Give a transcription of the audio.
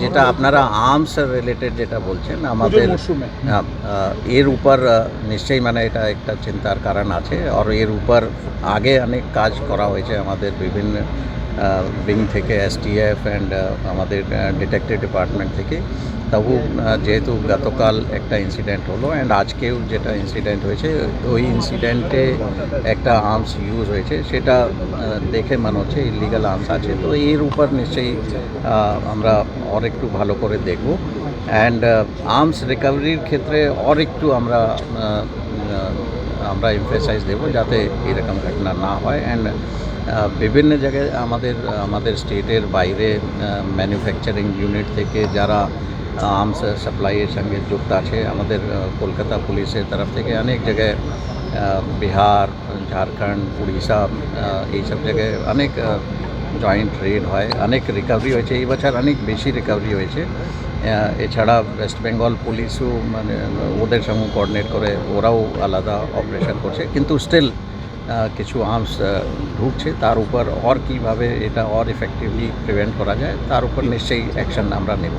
যেটা আপনারা arms related যেটা বলছেন আমাদের এর উপর নিশ্চয়ই মানে এটা একটা চিন্তার কারণ আছে আর এর উপর আগে অনেক কাজ করা হয়েছে আমাদের বিভিন্ন উইং থেকে এসটিএফ অ্যান্ড আমাদের ডিটেকটিভ ডিপার্টমেন্ট থেকে। তবু যেহেতু গতকাল একটা ইনসিডেন্ট হলো অ্যান্ড আজকেও যেটা ইনসিডেন্ট হয়েছে, ওই ইনসিডেন্টে একটা আর্মস ইউজ হয়েছে, সেটা দেখে মনে হচ্ছে ইলিগাল আর্মস আছে। তো এর উপর নিশ্চয়ই আমরা আর একটু ভালো করে দেখব। অ্যান্ড আর্মস রিকভারির ক্ষেত্রে আর একটু আমরা আমরা এমফেসাইজ দেবো যাতে এরকম ঘটনা না হয়। অ্যান্ড বিভিন্ন জায়গায় আমাদের আমাদের স্টেটের বাইরে ম্যানুফ্যাকচারিং ইউনিট থেকে যারা আর্মস সাপ্লাইয়ের সঙ্গে যুক্ত আছে, আমাদের কলকাতা পুলিশের তরফ থেকে অনেক জায়গায় বিহার, ঝাড়খণ্ড, উড়িষ্যা এইসব জায়গায় অনেক জয়েন্ট রেড হয়। অনেক রিকভারি হয়েছে। এই বছর অনেক বেশি রিকভারি হয়েছে। এছাড়া ওয়েস্ট বেঙ্গল পুলিশও মানে ওদের সঙ্গে কোঅর্ডিনেট করে ওরাও আলাদা অপারেশন করছে। কিন্তু স্টিল কিছু আর্মস ঢুকছে। তার উপর আর কীভাবে এটা আর এফেক্টিভলি প্রিভেন্ট করা যায়, তার উপর নিশ্চয়ই অ্যাকশন আমরা নেব।